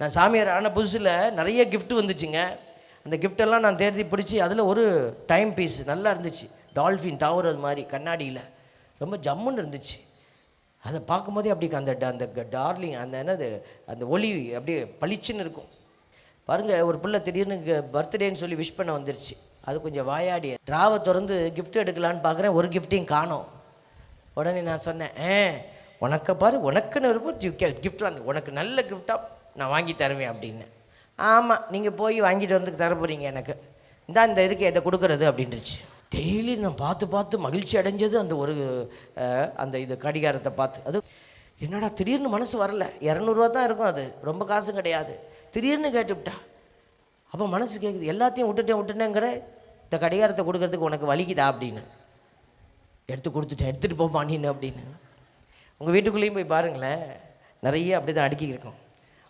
நான் சாமியார் ஆன புதுசில் நிறைய கிஃப்ட் வந்துச்சுங்க. அந்த கிஃப்டெல்லாம் நான் தேடி பிடிச்சி அதில் ஒரு டைம் பீஸ் நல்லா இருந்துச்சு. டால்ஃபின் தாவுறது மாதிரி கண்ணாடியில். ரொம்ப ஜம்முன்னு இருந்துச்சு. அதை பார்க்கும்போதே அப்படி அந்த ட- அந்த டார்லிங் அந்த என்னது அந்த ஒளி அப்படியே பளிச்சுன்னு இருக்கும். பாருங்கள் ஒரு பிள்ளை திடீர்னு பர்த்டேன்னு சொல்லி விஷ் பண்ண வந்துருச்சு. அது கொஞ்சம் வாயாடி. ட்ராவை திறந்து கிஃப்ட் எடுக்கலான்னு பார்க்குறேன். ஒரு கிஃப்ட்டையும் காணோம். உடனே நான் சொன்னேன் ஏ உனக்கு பாரு உனக்குன்னு இருப்போம் கிஃப்ட்லாம் உனக்கு நல்ல கிஃப்டாக நான் வாங்கி தருவேன் அப்படின்னு. ஆமாம் நீங்கள் போய் வாங்கிட்டு வந்து தர போகிறீங்க எனக்கு. இந்தா இந்த இருக்கு இதை கொடுக்குறது அப்படின்ட்டுருச்சு டெய்லி நான் பார்த்து பார்த்து மகிழ்ச்சி அடைஞ்சது அந்த ஒரு அந்த இது கடிகாரத்தை பார்த்து. அது என்னடா திடீர்னு மனசு வரல. இரநூறுவா தான் இருக்கும் அது. ரொம்ப காசும் கிடையாது. திடீர்னு கேட்டுவிட்டா. அப்போ மனசு கேட்குது எல்லாத்தையும் விட்டுட்டேன் விட்டுட்டேங்கிற இந்த கடிகாரத்தை கொடுக்கறதுக்கு உனக்கு வலிக்குதா அப்படின்னு. எடுத்து கொடுத்துட்டேன் எடுத்துகிட்டு போமா நீனு அப்படின்னு. உங்கள் வீட்டுக்குள்ளேயும் போய் பாருங்களேன். நிறைய அப்படி தான் அடுக்கி இருக்கும்